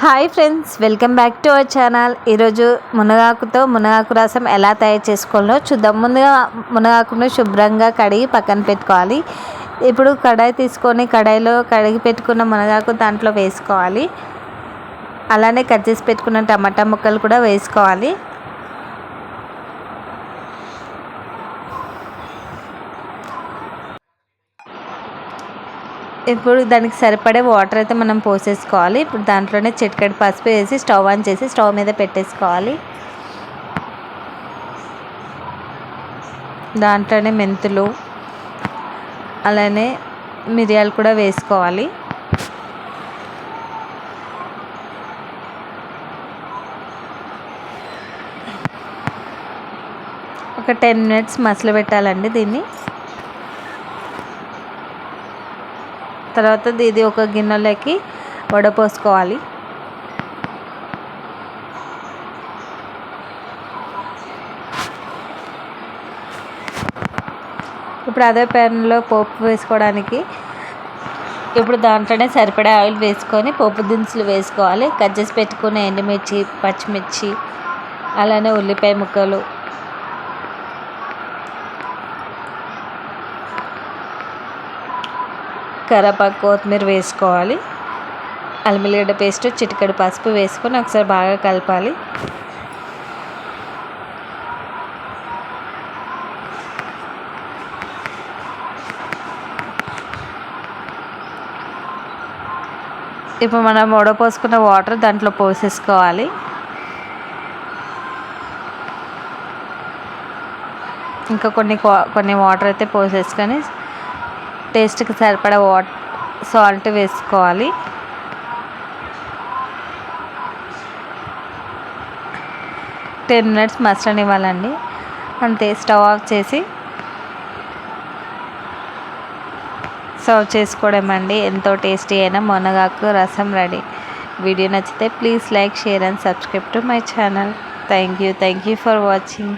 Hi friends welcome back to our channel. ఈరోజు మునగాకుతో మునగాకు రసం ఎలా తయారు చేసుకోవాలో చూద్దాం. ముందుగా మునగాకును శుభ్రంగా కడిగి పక్కన పెట్టుకోవాలి. ఇప్పుడు కడాయి తీసుకొని కడాయిలో కడిగి పెట్టుకున్న మునగాకు దాంట్లో వేసుకోవాలి. అలానే కట్ చేసి పెట్టుకున్న టమాటా ముక్కలు కూడా వేసుకోవాలి. ఇప్పుడు దానికి సరిపడే వాటర్ అయితే మనం పోసేసుకోవాలి. ఇప్పుడు దాంట్లోనే చిటికెడు పసుపు వేసి స్టవ్ ఆన్ చేసి స్టవ్ మీద పెట్టేసుకోవాలి. దాంట్లోనే మెంతులు అలానే మిరియాలు కూడా వేసుకోవాలి. ఒక టెన్ మినిట్స్ మసలు పెట్టాలండి దీన్ని. తర్వాత ఇది ఒక గిన్నెలోకి వడపోసుకోవాలి ఇప్పుడు అదే ప్యాన్లో పోపు వేసుకోవడానికి ఇప్పుడు దాంట్లోనే సరిపడే ఆయిల్ వేసుకొని పోపు దినుసులు వేసుకోవాలి. కజ్జెస్ పెట్టుకునే ఎండుమిర్చి పచ్చిమిర్చి అలానే ఉల్లిపాయ ముక్కలు కరివేపాకు కొత్తిమీర వేసుకోవాలి. అల్లిగడ్డ పేస్ట్ చిటికెడు పసుపు వేసుకొని ఒకసారి బాగా కలపాలి. ఇప్పుడు మనం వడపోసుకున్న వాటర్ దాంట్లో పోసేసుకోవాలి. ఇంకా కొన్ని కొన్ని వాటర్ అయితే పోసేసుకొని టేస్ట్కి సరిపడా వాట్ సాల్ట్ వేసుకోవాలి. టెన్ మినిట్స్ మసలనివ్వాలండి అంతే స్టవ్ ఆఫ్ చేసి. సర్వ్ చేసుకోవడం అండి. ఎంతో టేస్టీ అయిన మునగాకు రసం రెడీ. వీడియో నచ్చితే please like share and subscribe to my channel. Thank you thank you for watching.